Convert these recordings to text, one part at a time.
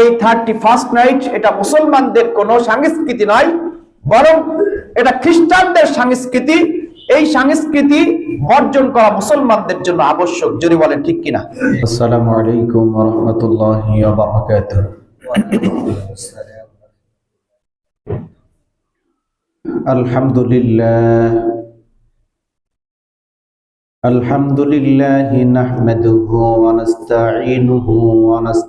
এই thirty first night এটা মুসলমানদের কোন সংস্কৃতি নয়, বরং এটা খ্রিস্টানদের সংস্কৃতি। এই সংস্কৃতি অর্জন করা মুসলমানদের জন্য আবশ্যক, যদি বলেন ঠিক কিনা। আসসালামু আলাইকুম আলহামদুলিল্লাহ। আলহামদুলিল্লাহ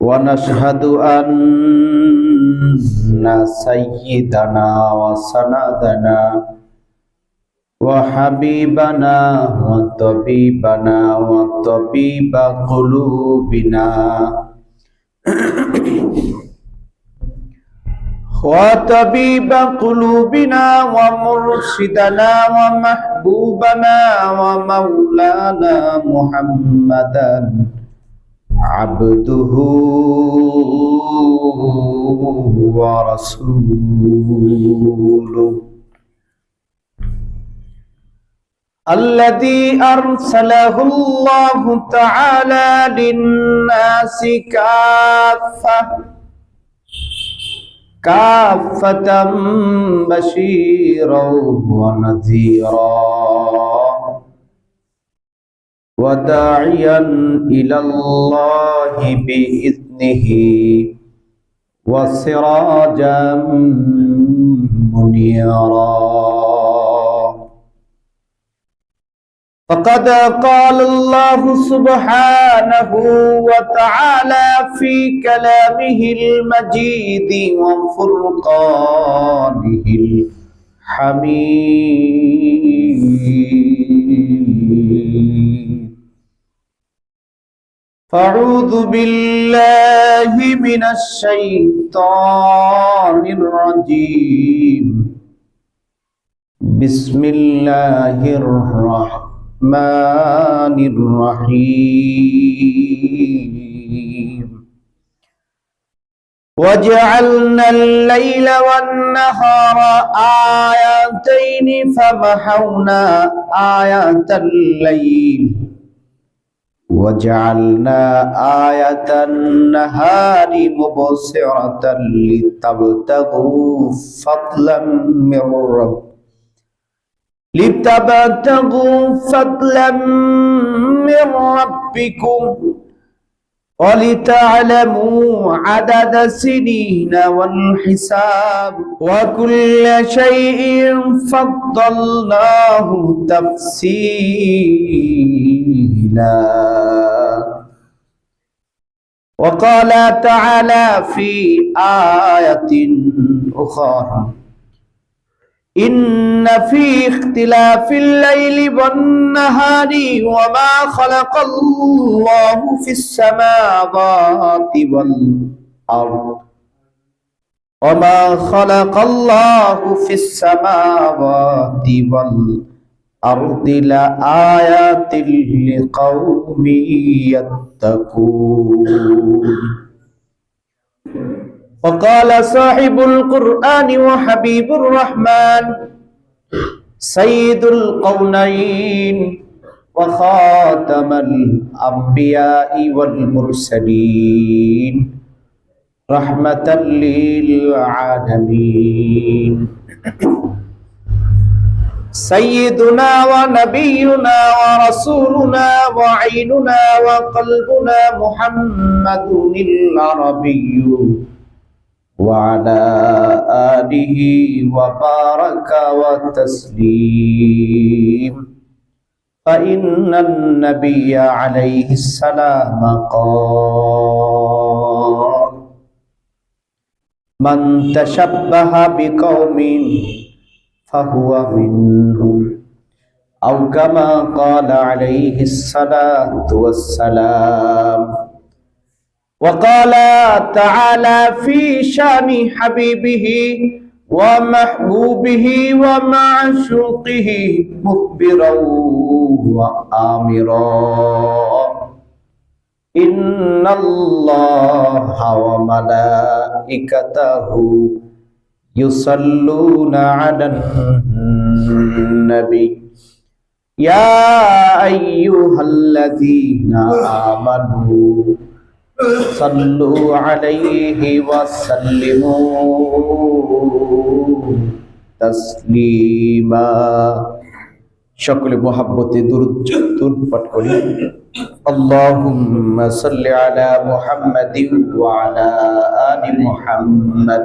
ونشهد أن سيدنا وسندنا وحبيبنا وطبيبنا وطبيب قلوبنا وطبيب قلوبنا ومرشدنا ومحبوبنا ومولانا محمدا عبده ورسوله. الذي أرسله الله تعالى للناس كافة كافة بشيرا ونذيرا. وداعيا إلى الله بإذنه وسراجا منيرا فقد قال الله سبحانه وتعالى في كلامه المجيد وفرقانه الحميد فأعوذ بالله من الشيطان الرجيم. بسم الله الرحمن الرحيم. وجعلنا الليل والنهار آيتين فمحونا آية الليل. وجعلنا آية النهار مبصرة لتبتغوا فضلا من ربكم لتبتغوا فضلا من ربكم ولتعلموا عدد السنين والحساب وكل شيء فضلناه تفصيلا. وقال تعالى في آية أخرى إن في اختلاف الليل والنهار وما خلق الله في السماوات والأرض وما خلق الله في السماوات والأرض لآيات لقوم يتقون. وقال صاحب القرآن وحبيب الرحمن سيد القونين وخاتم الأنبياء والمرسلين رحمة للعالمين. سيدنا ونبينا ورسولنا وعيننا وقلبنا محمد العربي. وعلى آله وبارك وتسليم. فإن النبي عليه السلام قال من تشبه بقوم فهو منهم أو كما قال عليه الصلاة والسلام وقال تعالى في شان حبيبه ومحبوبه ومعشوقه مخبرا وآمرا إن الله وملائكته يصلون على النبي يا أيها الذين آمنوا صلوا عليه وسلموا تسليما সকলে মহাব্বতে দুরুদ দুরুদ পাঠ করি اللهم صل على محمد وعلى آل محمد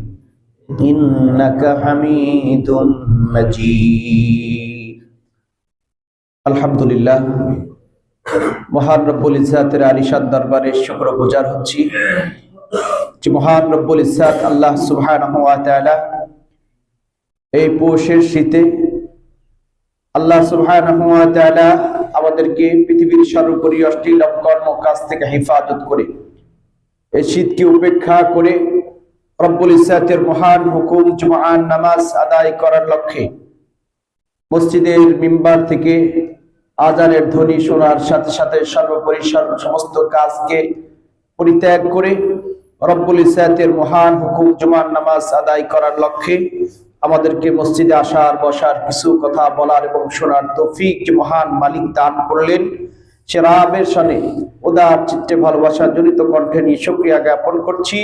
إنك حميد مجيد الحمد لله মহান রব্বুল ইসাতের আলিশাদ দরবারে শুক্র গুজার হচ্ছি যে মহান রব্বুল ইসাত আল্লাহ সুবহানাহু ওয়া তাআলা এই পৌষের শীতে আল্লাহ সুবহানাহু ওয়া তাআলা আমাদেরকে পৃথিবীর সর্বোপরি অশ্লীল কর্ম কাজ থেকে হেফাজত করে এই শীতকে উপেক্ষা করে রব্বুল ইসাতের মহান হুকুম জুমআন নামাজ আদায় করার লক্ষ্যে মসজিদের মিম্বার থেকে আজানের ধ্বনি শোনার সাথে সাথে সর্বোপরি সমস্ত কাজকে পরিত্যাগ করে রব্বুল ইসাতের মহান হুকুম, জুমার নামাজ আদায় করার লক্ষ্যে আমাদেরকে মসজিদে আসার, বসার কিছু কথা বলার এবং শোনার তৌফিক মহান মালিক দান করলেন, সে রাবের সানে উদার চিত্তে ভালোবাসা জনিত কণ্ঠে নিয়ে শুক্রিয়া জ্ঞাপন করছি।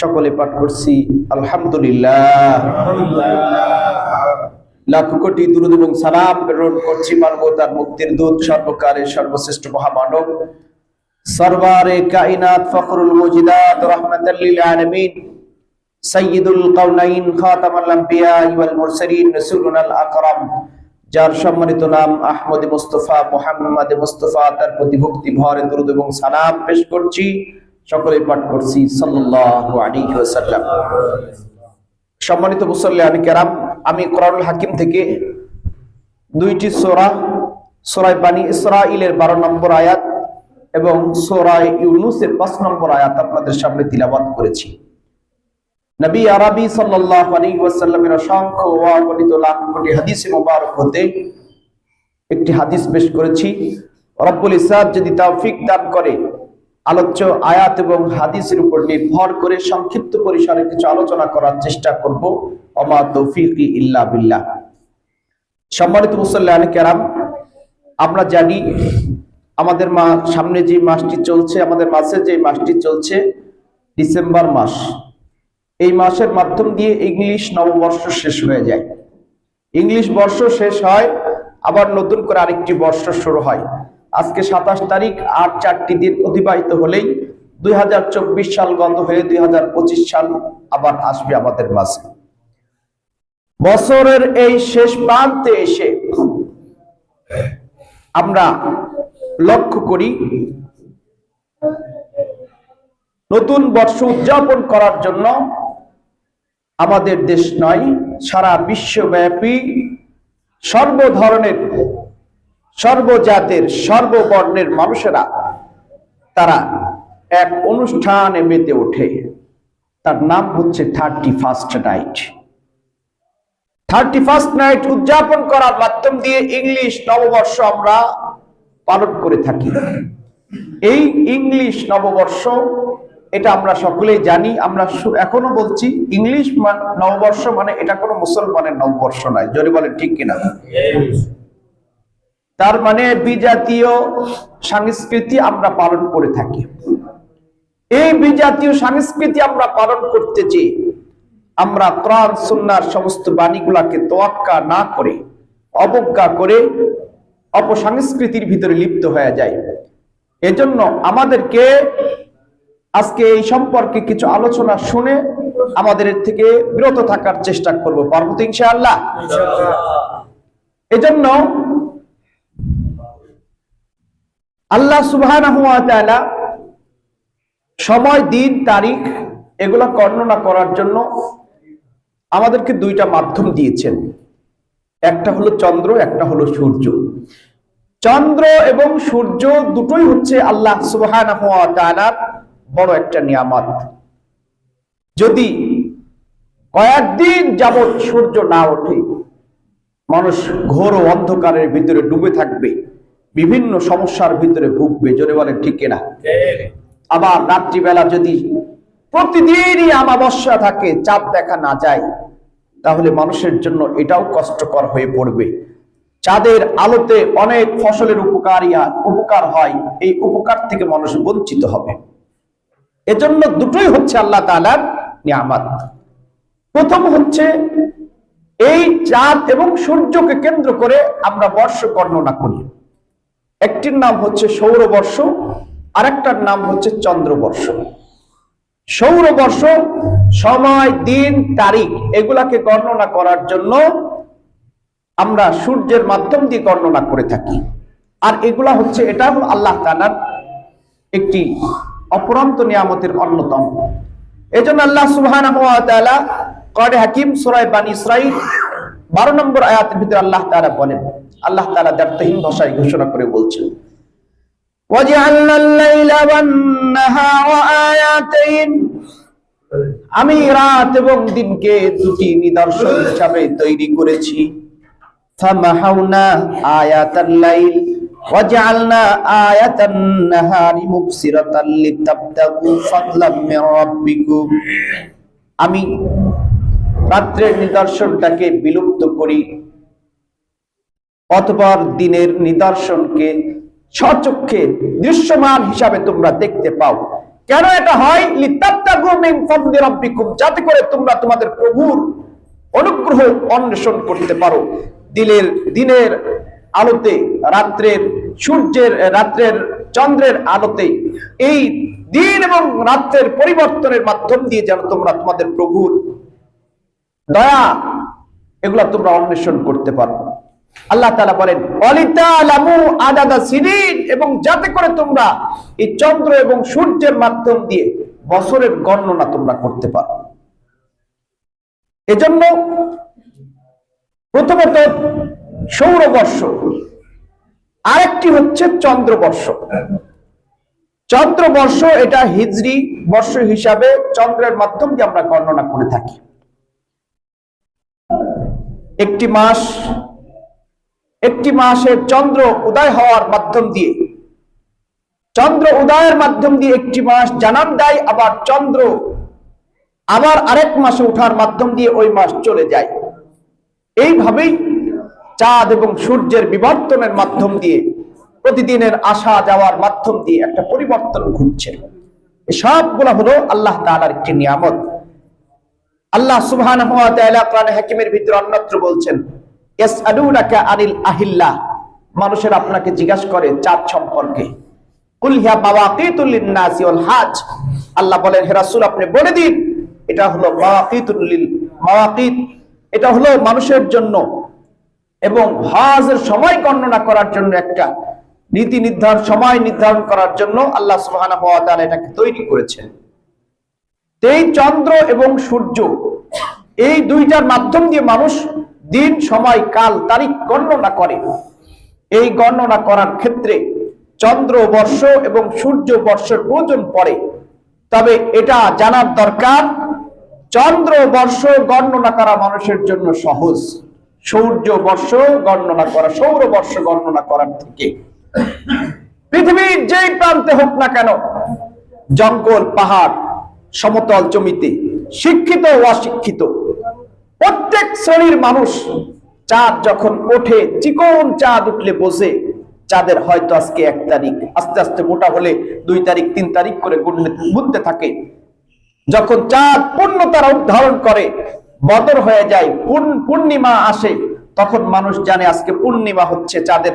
সকলে পাঠ করছি, আলহামদুলিল্লাহ। লাখ কোটি দুরুদ এবং সালাম প্রেরণ করছি মানবতার মুক্তির দূত সর্বকারের সর্বশ্রেষ্ঠ মহামানব। সরবারে কাইনাত ফখরুল মুজিদাত রাহমাতাল লিল আলামিন। সাইয়্যিদুল কাউনাইন খাতামুল আম্বিয়া ওয়াল মুরসালিন রাসূলুনাল আকরাম। যার সম্মানিত নাম আহমদ মুস্তফা, মুহাম্মদ মুস্তফা, তার প্রতি ভক্তি ভরে দরুদ এবং সালাম পেশ করছি। সকলে পাঠ করছি সম্মানিত মুসল্লি আমি কেরাম, আমি কোরআনুল হাকিম থেকে দুইটি সোরা সোরাই বানি ইসরাইলের বারো নম্বর আয়াত এবং সোরাই ইউনুসের পাঁচ নম্বর আয়াত আপনাদের সামনে তিলাবাত করেছি। অসংখ্য লাখ কোটি হতে একটি হাদিস পেশ করেছি। রব্বুল ইসাদ যদি তৌফিক দান করে আলোচ্য আয়াত এবং হাদিসের উপর নির্ভর করে সংক্ষিপ্ত পরিসরে কিছু আলোচনা করার চেষ্টা করব। অমা তৌফিকি ইল্লা বিল্লাহ। সম্মানিত মুসল্লান কেরাম, আমরা জানি আমাদের মা সামনে যে মাসটি চলছে, আমাদের মাসে যে মাসটি চলছে ডিসেম্বর মাস। এই মাসের মাধ্যম দিয়ে ইংলিশ নববর্ষ শেষ হয়ে যায়। ইংলিশ বর্ষ শেষ হয়, আবার নতুন করে আরেকটি বর্ষ শুরু হয়। আজকে সাতাশ তারিখ, আর চারটি দিন অতিবাহিত হলেই দুই হাজার চব্বিশ সাল গত হয়ে দুই হাজার পঁচিশ সাল আবার আসবে আমাদের মাঝে। বছরের এই শেষ প্রান্তে এসে আমরা লক্ষ্য করি, নতুন বর্ষ উদযাপন করার জন্য আমাদের দেশ নয়, সারা বিশ্বব্যাপী সর্ব ধরনের সর্বজাতের, সর্ববর্ণের মানুষেরা তারা এক অনুষ্ঠানে মেতে ওঠে। তার নাম হচ্ছে thirty first night. Thirty first night উদযাপন করার মাধ্যম দিয়ে ইংলিশ নববর্ষ আমরা পালন করে থাকি। এই ইংলিশ নববর্ষ, এটা আমরা সকলেই জানি, আমরা এখনও বলছি, ইংলিশ নববর্ষ মানে এটা কোনো মুসলমানের নববর্ষ নয়। যদি বলে ঠিক কিনা? তার মানে বিজাতীয় সংস্কৃতি আমরা পালন করে থাকি। এই বিজাতীয় সংস্কৃতি আমরা পালন করতে যে আমরা কোরআন সুন্নার সমস্ত বাণীগুলাকে তোয়াক্কা না করে অবজ্ঞা করে অপসংস্কৃতির ভিতরে লিপ্ত হয়ে যায় এজন্য আমাদেরকে আজকে এই সম্পর্কে কিছু আলোচনা শুনে আমাদের থেকে বিরত থাকার চেষ্টা করব। পারব তো ইনশাআল্লাহ। এজন্য আল্লাহ তাআলা সময়, দিন, তারিখ এগুলা বর্ণনা করার জন্য আমাদেরকে দুইটা মাধ্যম দিয়েছেন। একটা হলো চন্দ্র, একটা হলো সূর্য। চন্দ্র এবং সূর্য দুটোই হচ্ছে আল্লাহ তাআলার বড় একটা নিয়ামত। যদি কয়েকদিন যাবৎ সূর্য না ওঠে, মানুষ ঘোর অন্ধকারের ভিতরে ডুবে থাকবে। বিভিন্ন সমস্যার ভিতরে ভুগবে, জোরে বলেন ঠিক কিনা? আবার রাত্রিবেলা যদি প্রতিদিনই আমাবস্যা থাকে, চাঁদ দেখা না যায়, তাহলে মানুষের জন্য এটাও কষ্টকর হয়ে পড়বে। চাঁদের আলোতে অনেক ফসলের উপকারী উপকার হয়, এই উপকার থেকে মানুষ বঞ্চিত হবে। এজন্য দুটোই হচ্ছে আল্লাহ তাআলার নিয়ামাত। প্রথম হচ্ছে, এই চাঁদ এবং সূর্যকে কেন্দ্র করে আমরা বর্ষ বর্ণনা করি। একটির নাম হচ্ছে সৌরবর্ষ, আরেকটার নাম হচ্ছে চন্দ্রবর্ষ। সৌরবর্ষ সময়, দিন, তারিখ, এগুলাকে গণনা করার জন্য আমরা সূর্যের মাধ্যম দিয়ে গণনা করে থাকি। আর এগুলা হচ্ছে, এটা হলো আল্লাহ তাআলার একটি অপরন্ত নিয়ামতের অন্যতম। এজন্য আল্লাহ ওয়া তাআলা হাকিম সূরা বানী ইসরাঈল 12 নম্বর আয়াতের ভিতরে আল্লাহ তাআলা বলেন আল্লাহ তালা দেবতাহীন ভাষায় ঘোষণা করে বলছেন। আমি রাত এবং দিনকে দুটি নিদর্শন হিসাবে তৈরি করেছি। আমি রাত্রের নিদর্শনটাকে বিলুপ্ত করি। অতঃপর দিনের নিদর্শনকে স্বচক্ষে দৃশ্যমান হিসাবে তোমরা দেখতে পাও। কেন এটা হয়? যাতে করে তোমরা তোমাদের প্রভুর অনুগ্রহ অন্বেষণ করতে পারো। দিলের দিনের আলোতে, রাত্রের সূর্যের, রাত্রের চন্দ্রের আলোতে, এই দিন এবং রাত্রের পরিবর্তনের মাধ্যম দিয়ে যেন তোমরা তোমাদের প্রভুর দয়া, এগুলা তোমরা অন্বেষণ করতে পারো। আল্লাহ তাআলা বলেন আদাদা সিনিন এবং যাতে করে তোমরা এই চন্দ্র এবং সূর্যের মাধ্যম দিয়ে বছরের গণনা তোমরা করতে পারো। এজন্য প্রথমত সৌরবর্ষ, আরেকটি হচ্ছে চন্দ্রবর্ষ। চন্দ্রবর্ষ এটা হিজরি বর্ষ হিসাবে চন্দ্রের মাধ্যম দিয়ে আমরা গণনা করে থাকি। একটি মাস একটি মাসের চন্দ্র উদয় হওয়ার মাধ্যম দিয়ে। চন্দ্র উদয়ের মাধ্যম দিয়ে একটি মাস জানান দেয়, আবার চন্দ্র আবার আরেক মাসে ওঠার মাধ্যম দিয়ে ওই মাস চলে যায়। এইভাবেই চাঁদ এবং সূর্যের বিবর্তনের মাধ্যম দিয়ে, প্রতিদিনের আসা যাওয়ার মাধ্যম দিয়ে একটা পরিবর্তন ঘটছে। সবগুলো হলো আল্লাহ তাআলার একটি নিয়ামত। আল্লাহ কোরআন হাকিমের ভিতরে অন্যত্র বলছেন আনিল আহিল্লাহ। মানুষের আপনাকে জিজ্ঞাসা করে চাঁদ সম্পর্কে। হাজ। আল্লাহ বলেন, হে রাসূল, আপনি বলে দিন, এটা হলো এটা হলো মানুষের জন্য এবং সময় গণনা করার জন্য একটা নীতি নির্ধারণ সময় নির্ধারণ করার জন্য আল্লাহ ওয়া এটাকে তৈরি করেছেন। এই চন্দ্র এবং সূর্য, এই দুইটার মাধ্যম দিয়ে মানুষ দিন, সময়, কাল, তারিখ গণনা করে। এই গণনা করার ক্ষেত্রে চন্দ্র বর্ষ এবং সূর্য বর্ষের প্রয়োজন পড়ে। তবে এটা জানার দরকার, চন্দ্র বর্ষ গণনা করা মানুষের জন্য সহজ। সূর্য বর্ষ গণনা করা, সৌর বর্ষ গণনা করার থেকে। পৃথিবীর যেই প্রান্তে হোক না কেন, জঙ্গল, পাহাড়, সমতল জমিতে শিক্ষিত ও অশিক্ষিত প্রত্যেক শ্রেণির মানুষ চাঁদ যখন ওঠে, চিকন চাঁদ উঠলে বসে চাঁদের হয়তো আজকে এক তারিখ, আস্তে আস্তে মোটা হলে দুই তারিখ, তিন তারিখ করে গুনতে থাকে। যখন চাঁদ পূর্ণতারা উদ্ধারণ করে, বদর হয়ে যায় পূর্ণ- পূর্ণিমা আসে, তখন মানুষ জানে আজকে পূর্ণিমা হচ্ছে, চাঁদের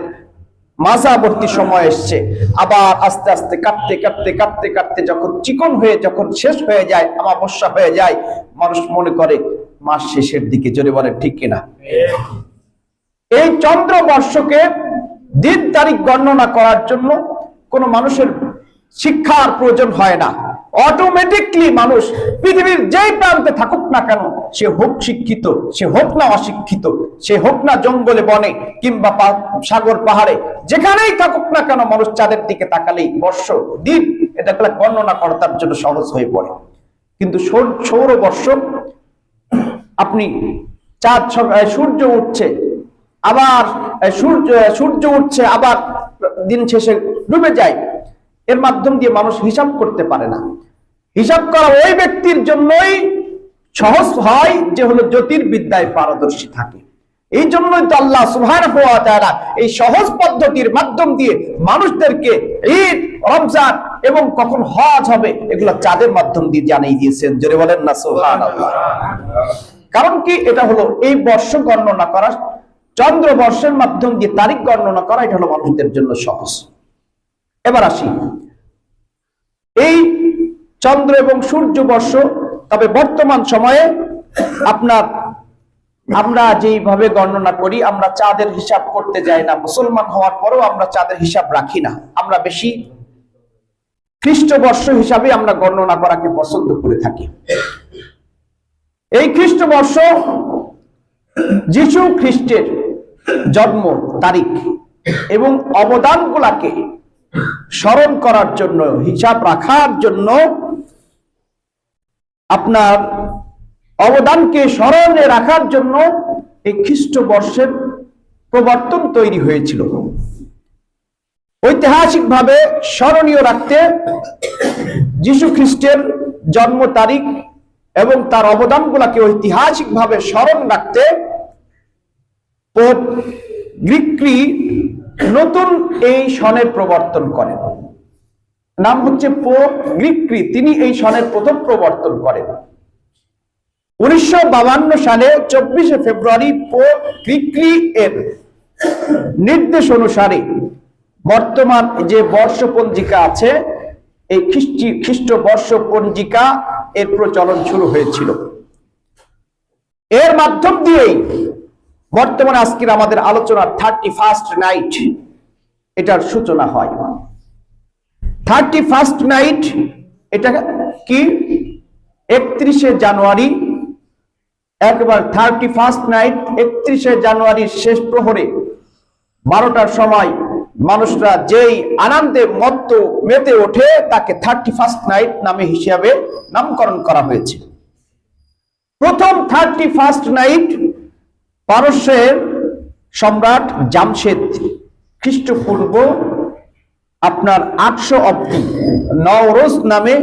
মাঝাবর্তী সময় এসছে। আবার আস্তে আস্তে কাটতে কাটতে কাটতে কাটতে যখন চিকন হয়ে, যখন শেষ হয়ে যায় আমাবস্যা হয়ে যায়, মানুষ মনে করে মাস শেষের দিকে জোরে বলে ঠিক কিনা? এই চন্দ্র বর্ষকে দিন তারিখ গণনা করার জন্য কোনো মানুষের শিক্ষার প্রয়োজন হয় না। অটোমেটিকলি মানুষ পৃথিবীর যেই প্রান্তে থাকুক না কেন সে হোক শিক্ষিত সে হোক না অশিক্ষিত সে হোক না জঙ্গলে বনে কিংবা সাগর পাহাড়ে যেখানেই থাকুক না কেন মানুষ চাঁদের দিকে তাকালেই বর্ষ দিন এটা গণনা করা তার জন্য সহজ হয়ে পড়ে। কিন্তু সৌর বর্ষ আপনি চাঁদ সূর্য উঠছে, আবার সূর্য সূর্য উঠছে, আবার দিন শেষে ডুবে যায়। এর মাধ্যম দিয়ে মানুষ হিসাব করতে পারে না। হিসাব করা ওই ব্যক্তির জন্যই সহজ হয় যে হলো জ্যোতির্বিদ্যায় পারদর্শী থাকে। এই জন্যই তো আল্লাহ সুবহানাহু ওয়া তাআলা এই সহজ পদ্ধতির মাধ্যম দিয়ে মানুষদেরকে ঈদ, রমজান এবং কখন হজ হবে, এগুলো চাঁদের মাধ্যম দিয়ে জানিয়ে দিয়েছেন। জোরে বলেন না, সুবহানাল্লাহ। কারণ কি এটা হলো এই বর্ষ গণনা করা, চন্দ্র বর্ষের মাধ্যম দিয়ে তারিখ গণনা করা, এটা হলো মানুষদের জন্য সহজ। এবার আসি। এই চন্দ্র এবং সূর্য বর্ষ, তবে বর্তমান সময়ে আপনার, আমরা যেইভাবে গণনা করি, আমরা চাঁদের হিসাব করতে যাই না। মুসলমান হওয়ার পরেও আমরা চাঁদের হিসাব রাখি না। আমরা বেশি খ্রিস্টবর্ষ হিসাবে আমরা গণনা করাকে পছন্দ করে থাকি। এই খ্রিস্টবর্ষ যিশু খ্রিস্টের জন্ম তারিখ এবং অবদানগুলাকে স্মরণ করার জন্য, হিসাব রাখার জন্য আপনার অবদানকে স্মরণে রাখার জন্য এই খ্রিস্টবর্ষের প্রবর্তন তৈরি হয়েছিল। ঐতিহাসিকভাবে স্মরণীয় রাখতে যীশু খ্রিস্টের জন্ম তারিখ এবং তার অবদানগুলাকে ঐতিহাসিকভাবে স্মরণ রাখতে পোপ নতুন এই সনের প্রবর্তন করেন। নাম হচ্ছে পোপ গ্রিকরি, তিনি এই সনের প্রথম প্রবর্তন করেন। উনিশশো সালে চব্বিশে ফেব্রুয়ারি পোপ গ্রিকরি এর নির্দেশ অনুসারে বর্তমান যে বর্ষ পঞ্জিকা আছে, এই খ্রিস্টি খ্রিস্ট বর্ষ পঞ্জিকা এর প্রচলন শুরু হয়েছিল। এর মাধ্যম দিয়েই বর্তমানে আজকের আমাদের আলোচনার থার্টি ফার্স্ট নাইট এটার সূচনা হয়। থার্টি ফার্স্ট নাইট এটা কি? একত্রিশে জানুয়ারি, একবার থার্টি ফার্স্ট নাইট একত্রিশে জানুয়ারির শেষ প্রহরে বারোটার সময় মানুষরা যেই আনন্দে মত্ত মেতে ওঠে, তাকে থার্টি ফার্স্ট নাইট নামে হিসাবে নামকরণ করা হয়েছে। প্রথম থার্টি ফার্স্ট নাইট পারস্যের সম্রাট জামশেদ খ্রিস্টপূর্ব আপনার আটশো অব্দি নওরোজ নামে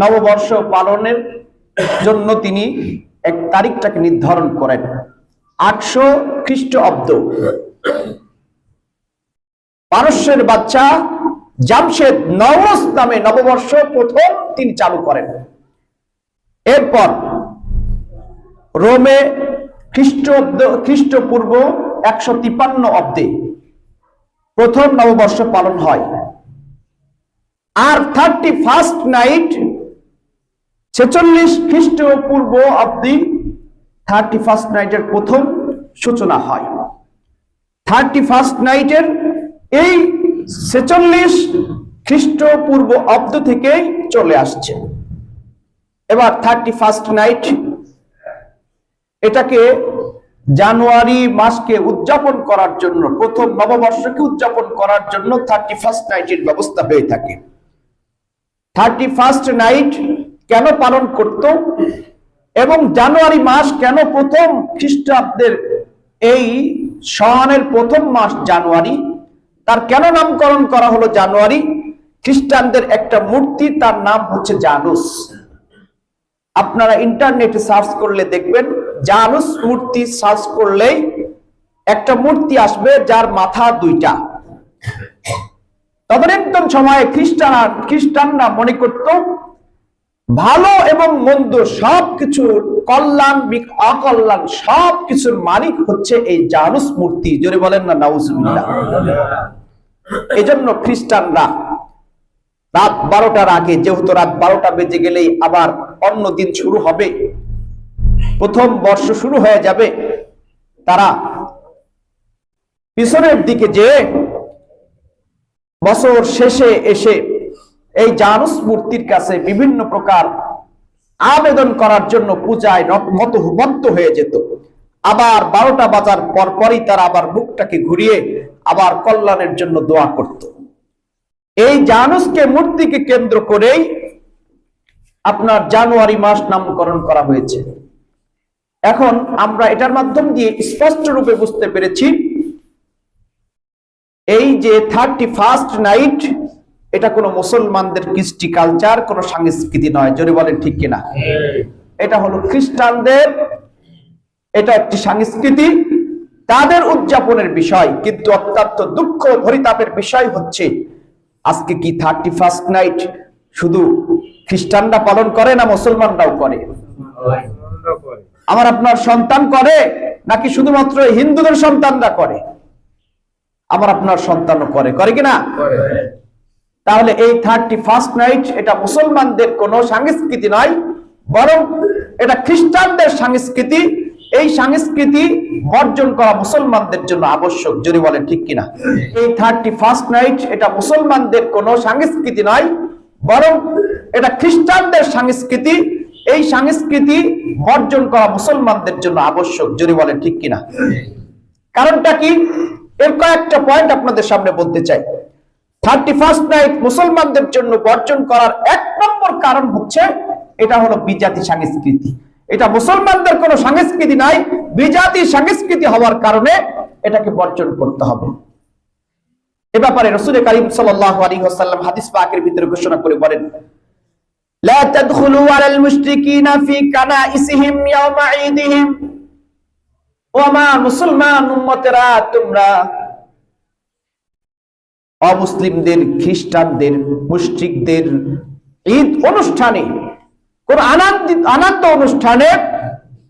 নববর্ষ পালনের জন্য তিনি এক তারিখটাকে নির্ধারণ করেন। আটশো খ্রিস্ট অব্দ। পারস্যের বাচ্চা জামশেদ নওরোজ নামে নববর্ষ প্রথম তিনি চালু করেন। এরপর রোমে খ্রিস্টাব্দ খ্রিস্টপূর্ব একশো তিপান্ন অব্দে প্রথম নববর্ষ পালন হয়। আর থার্টি ফার্স্ট নাইট ছেচল্লিশ খ্রিস্টপূর্ব অব্দি থার্টি ফার্স্ট নাইটের প্রথম সূচনা হয়। থার্টি ফার্স্ট নাইটের এই ছেচল্লিশ খ্রিস্টপূর্ব অব্দ থেকেই চলে আসছে। এবার থার্টি ফার্স্ট নাইট এটাকে জানুয়ারি মাসকে উদযাপন করার জন্য, প্রথম নববর্ষকে উদযাপন করার জন্য থার্টি ফার্স্ট নাইটের ব্যবস্থা হয়ে থাকে। থার্টি ফার্স্ট নাইট কেন পালন করত এবং জানুয়ারি মাস কেন প্রথম খ্রিস্টাব্দের এই সহানের প্রথম মাস জানুয়ারি? তার কেন নামকরণ করা হলো জানুয়ারি? খ্রিস্টানদের একটা মূর্তি, তার নাম হচ্ছে জানুস। আপনারা ইন্টারনেটে সার্চ করলে দেখবেন, জানুস মূর্তি সার্চ করলেই একটা মূর্তি আসবে যার মাথা দুইটা। তদানীন্তন সময়ে খ্রিস্টান খ্রিস্টানরা মনে করত ভালো এবং মন্দ সব কিছুর কল্যাণ অকল্যাণ সব কিছুর মালিক হচ্ছে এই জানুস মূর্তি। জোরে বলেন না, নাউজুবিল্লাহ। এজন্য খ্রিস্টানরা রাত বারোটার আগে, যেহেতু রাত বারোটা বেজে গেলেই আবার অন্য দিন শুরু হবে, প্রথম বর্ষ শুরু হয়ে যাবে, তারা পিছনের দিকে যে বছর শেষে এসে এই জানুস মূর্তির কাছে বিভিন্ন প্রকার আবেদন করার জন্য পূজায় মত হয়ে যেত। আবার বারোটা বাজার পর পরই তারা আবার মুখটাকে ঘুরিয়ে আবার কল্যাণের জন্য দোয়া করত। এই জানুসকে মূর্তিকে কেন্দ্র করেই আপনার জানুয়ারি মাস নামকরণ করা হয়েছে। এখন আমরা এটার মাধ্যম দিয়ে স্পষ্ট রূপে বুঝতে পেরেছি, এই যে থার্টি ফার্স্ট নাইট এটা কোনো মুসলমানদের কৃষ্টি কালচার কোনো সংস্কৃতি নয়। জোরে বলেন ঠিক কিনা? এটা হলো খ্রিস্টানদের, এটা একটি সংস্কৃতি। তাদের উদযাপনের বিষয়, কিন্তু অত্যন্ত দুঃখ পরিতাপের বিষয় হচ্ছে, আজকে কি থার্টি ফার্স্ট নাইট শুধু খ্রিস্টানরা পালন করে না মুসলমানরাও করে? আমার আপনার সন্তান করে নাকি শুধুমাত্র হিন্দুদের সন্তানরা করে? আমার আপনার সন্তানও করে। করে কিনা তাহলে এই থার্টি ফার্স্ট নাইট এটা মুসলমানদের কোনো সংস্কৃতি নয়, বরং এটা খ্রিস্টানদের সংস্কৃতি। এই সংস্কৃতি বর্জন করা মুসলমানদের জন্য আবশ্যক, যদি বলেন ঠিক কিনা। এই থার্টি ফার্স্ট নাইট এটা মুসলমানদের কোনো সংস্কৃতি নয়, বরং এটা খ্রিস্টানদের সংস্কৃতি। এই সংস্কৃতি বর্জন করা মুসলমানদের জন্য আবশ্যক, যদি বলেন ঠিক কিনা। কারণটা কি? এর কয়েকটা পয়েন্ট আপনাদের সামনে বলতে চাই। থার্টি ফার্স্ট নাইট মুসলমানদের জন্য বর্জন করার এক নম্বর কারণ হচ্ছে এটা হলো বিজাতি সংস্কৃতি এটা মুসলমানদের কোনো সংস্কৃতি নাই বিজাতি সংস্কৃতি হওয়ার কারণে এটাকে বর্জন করতে হবে এ ব্যাপারে রসুল করিম সাল্লাল্লাহু আলাইহি ওয়াসাল্লাম হাদিস পাকের ভিতরে ঘোষণা করে বলেন لا تدخلوا على المشركين في كنائسهم يوم عيدهم ও আমার মুসলমান উম্মতেরা তোমরা অমুসলিমদের, খ্রিস্টানদের, মুশরিকদের ঈদ অনুষ্ঠানে, কোন আনন্দ আনন্দ অনুষ্ঠানে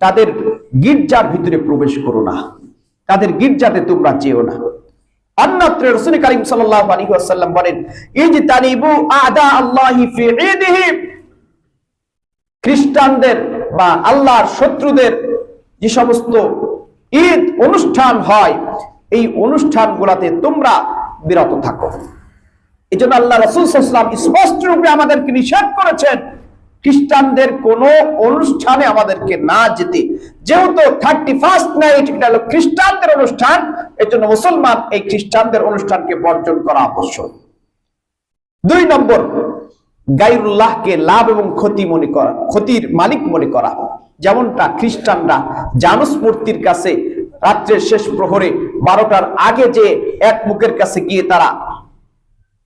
তাদের গির্জার ভিতরে প্রবেশ করো না। তাদের গির্জাতে তোমরা যেও না। বলেন আদা খ্রিস্টানদের বা আল্লাহর শত্রুদের যে সমস্ত ঈদ অনুষ্ঠান হয়, এই তোমরা বিরত থাকো। এই জন্য আল্লাহ রসুল ইসলাম স্পষ্ট রূপে আমাদেরকে নিষেধ করেছেন, খ্রিস্টানদের কোন অনুষ্ঠানে আমাদেরকে না যেতে। যেহেতু থার্টি ফার্স্ট নাইট এটা হলো খ্রিস্টানদের অনুষ্ঠান এর জন্য মুসলমান এই খ্রিস্টানদের অনুষ্ঠানকে বর্জন করা আবশ্যক। দুই নম্বর গাইরুল্লাহকে লাভ এবং ক্ষতি মনে করা, ক্ষতির মালিক মনে করা। যেমনটা খ্রিস্টানরা জানুস মূর্তির কাছে রাত্রের শেষ প্রহরে বারোটার আগে যে এক মুখের কাছে গিয়ে তারা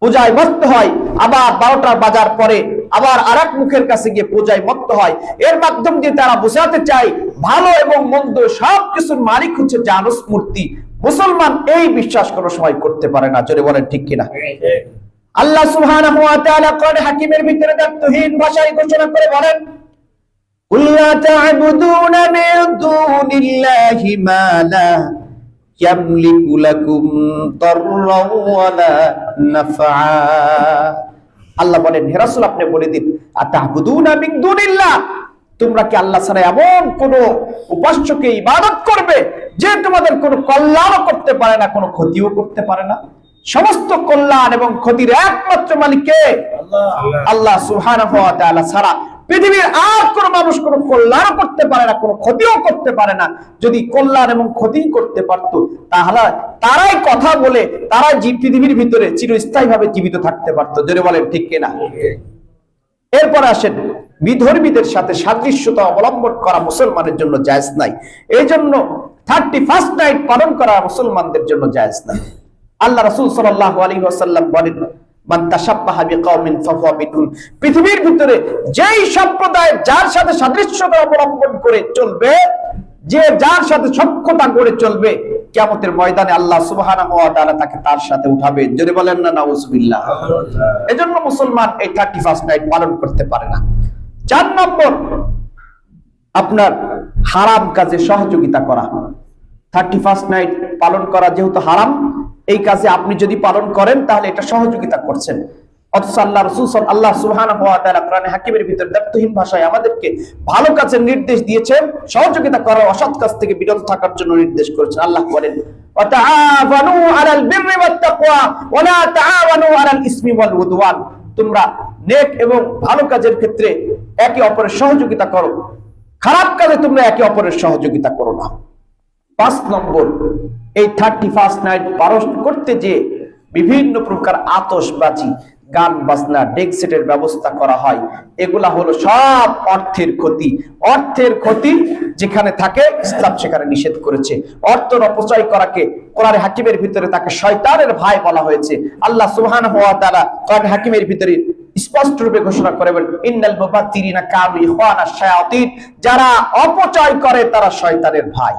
পূজায় মত্ত হয় আবার বারোটার বাজার পরে আবার আর মুখের কাছে গিয়ে পূজায় মত্ত হয়। এর মাধ্যম দিয়ে তারা বোঝাতে চায় ভালো এবং মন্দ সব কিছুর মালিক হচ্ছে জানুস মূর্তি। মুসলমান এই বিশ্বাস কোনো সময় করতে পারে না জোরে বলেন ঠিক কিনা? আল্লাহ সুবহানাহু ওয়া তাআলা কোরআন হাকিমের ভিতরে দায়িত্বহীন ভাষায় ঘোষণা করে বলেন قل لا تعبدون من دون الله ما لا يملك لكم ضرا ولا نفعا আল্লাহ বলেন হে রাসূল আপনি বলে দিন আতাবুদুনা মিন দুনিল্লাহ তোমরা কি আল্লাহ ছাড়া এমন কোন উপাস্যকে ইবাদত করবে যে তোমাদের কোনো কল্যাণও করতে পারে না কোনো ক্ষতিও করতে পারে না সমস্ত কল্যাণ এবং ক্ষতির একমাত্র মালিক কে আল্লাহ সুবহানাহু ওয়া তাআলা ছাড়া পৃথিবীর আর কোন মানুষ কোনো কল্যাণ করতে পারে না, কোনো ক্ষতিও করতে পারে না। যদি কল্যাণ এবং ক্ষতি করতে পারত, তাহলে তারাই কথা বলে জীব পৃথিবীর ভিতরে চিরস্থায়ী ভাবে জীবিত থাকতে পারতো। জোরে বলেন, ঠিক কিনা? এরপর আসেন, বিধর্মীদের সাথে সাদৃশ্যতা অবলম্বন করা মুসলমানের জন্য জায়েজ নাই। এই জন্য থার্টি ফার্স্ট নাইট পালন করা মুসলমানদের জন্য জায়জ নাই। আল্লাহ রসুল সাল্লাল্লাহু আলাইহি ওয়াসাল্লাম বলেন পৃথিবীর ভিতরে যেই সম্প্রদায় যার সাথে সাদৃশ্যতা অবলম্বন করে চলবে, যে যার সাথে সক্ষতা করে চলবে, কিয়ামতের ময়দানে আল্লাহ তাকে তার সাথে উঠাবে। যদি বলেন না এজন্য মুসলমান এই থার্টি ফার্স্ট নাইট পালন করতে পারে না। চার নম্বর, আপনার হারাম কাজে সহযোগিতা করা। থার্টি ফার্স্ট নাইট পালন করা যেহেতু হারাম এই কাজে আপনি যদি পালন করেন, তাহলে এটা সহযোগিতা করছেন। তোমরা নেক এবং ভালো কাজের ক্ষেত্রে একে অপরের সহযোগিতা করো। খারাপ কাজে তোমরা একে অপরের সহযোগিতা করো না। পাঁচ নম্বর এই থার্টি ফার্স্ট নাইট পালন করতে যে বিভিন্ন প্রকার আতশবাজি, গান বাজনা ডেক সেটের ব্যবস্থা করা হয়। এগুলা হলো সব অর্থের ক্ষতি। অর্থের ক্ষতি যেখানে থাকে, ইসলাম সেখানে নিষেধ করেছে। অর্থ অপচয় করাকে কোরআন হাকিমের ভিতরে তাকে শয়তানের ভাই বলা হয়েছে। আল্লাহ সুহান হওয়া তাআলা কোরআন হাকিমের ভিতরে স্পষ্ট রূপে ঘোষণা করে বলেন ইন্নাল মুবাত্তিরিনা কানু ইখওয়ানাশ শায়াতিন যারা অপচয় করে তারা শয়তানের ভাই।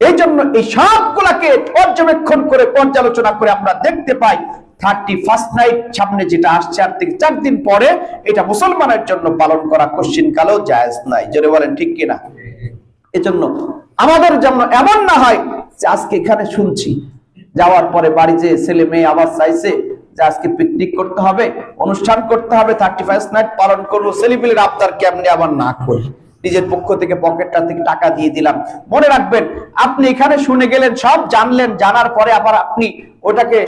এই জন্য এই সবগুলাকে পর্যবেক্ষণ করে, পর্যালোচনা করে আমরা দেখতে পাই থার্টি ফার্স্ট নাইট সামনে যেটা আসছে আর থেকে চার দিন পরে, এটা মুসলমানের জন্য পালন করা কোশ্চিন কালেও জায়েজ নাই। জোরে বলেন, ঠিক কিনা? এজন্য আমাদের জন্য এমন না হয় যে আজকে এখানে শুনছি, যাওয়ার পরে বাড়ি যে ছেলে মেয়ে আবার চাইছে যে আজকে পিকনিক করতে হবে, অনুষ্ঠান করতে হবে থার্টি ফার্স্ট নাইট পালন করব সেলিব্রিটির আবদার কেমনি আবার না করি? নিজের পক্ষ থেকে পকেটটা থেকে টাকা দিয়ে দিলাম। মনে রাখবেন, আপনি এখানে শুনে গেলেন, সব জানলেন, জানার পরে আবার আপনি ওটাকে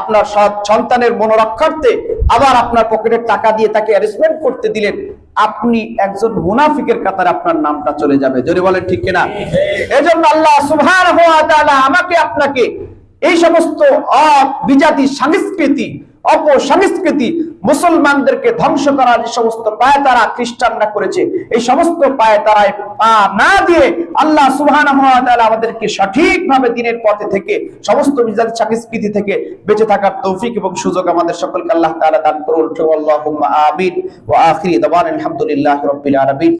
আপনার সন্তানের মনোরক্ষার্থে আবার আপনার পকেটের টাকা দিয়ে তাকে অ্যারেঞ্জমেন্ট করতে দিলেন। আপনি একজন মুনাফিকের কাতারে আপনার নামটা চলে যাবে। যদি বলেন ঠিক কিনা? এজন্য আল্লাহ সুবহানাহু ওয়া তাআলা আমাকে আপনাকে এই সমস্ত বিজাতি, সংস্কৃতি অপসংস্কৃতি মুসলমানদেরকে ধ্বংস করার যে সমস্ত পায়তারা খ্রিস্টানরা করেছে, এই সমস্ত পায়তারায় পা না দিয়ে আল্লাহ তাআলা আমাদেরকে সঠিকভাবে দিনের পথে থেকে, সমস্ত বিজাতি সংস্কৃতি থেকে বেঁচে থাকার তৌফিক এবং সুযোগ আমাদের সকলকে আল্লাহ তাআলা দান করুন। আমিন। ওয়া আখিরি দাওয়ানা আলহামদুলিল্লাহি রাব্বিল আলামিন।